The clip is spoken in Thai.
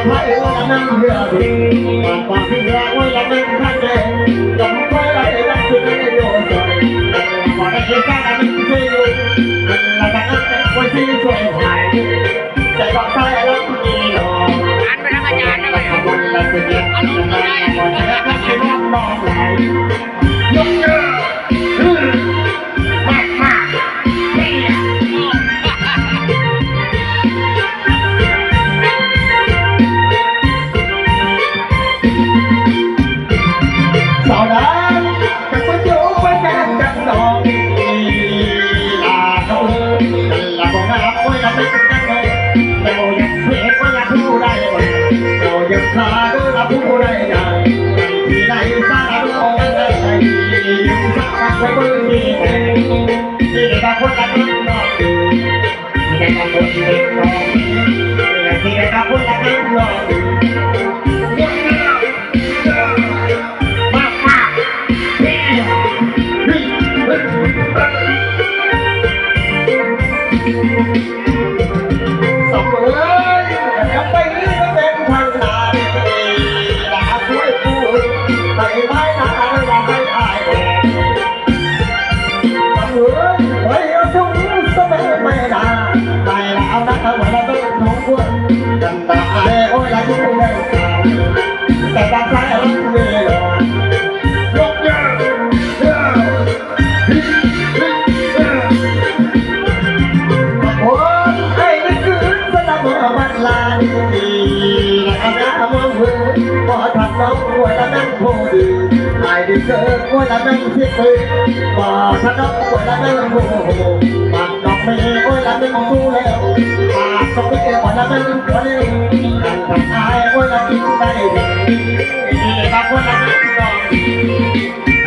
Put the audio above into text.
จ้าละจะพายว่านั่งเรือดีปากปากเรือว่าละนั่งข้างเดินจำไว้ไอ้ละคือไม่โยนใจพอได้ยินการนั้นช่วยอยู่มันละจะนั่งไว้ที่ช่วยหายใจบอกใจแล้วมีหรออ่านไปทั้งอาจารย์นะเลยคนละคนละคนละคนละคนละมองไหล คนละน้องน้องที่ได้บางคนที่น้องที่ได้บางคนละน้องน้องมากมากเฮ้ยเฮ้ยเฮ้ยสองเล ดิเกิดหัวละนั่งที่ปืนพอทันน้องหัวละนั่งโพปากดอกเมย์หัวละนั่งสู้แล้วปากก็ไม่เกี่ยวหัวละนั่งหัวเร็วกันทำอายหัวละกินได้ดีนี่ปากหัวละนั่งดอกอง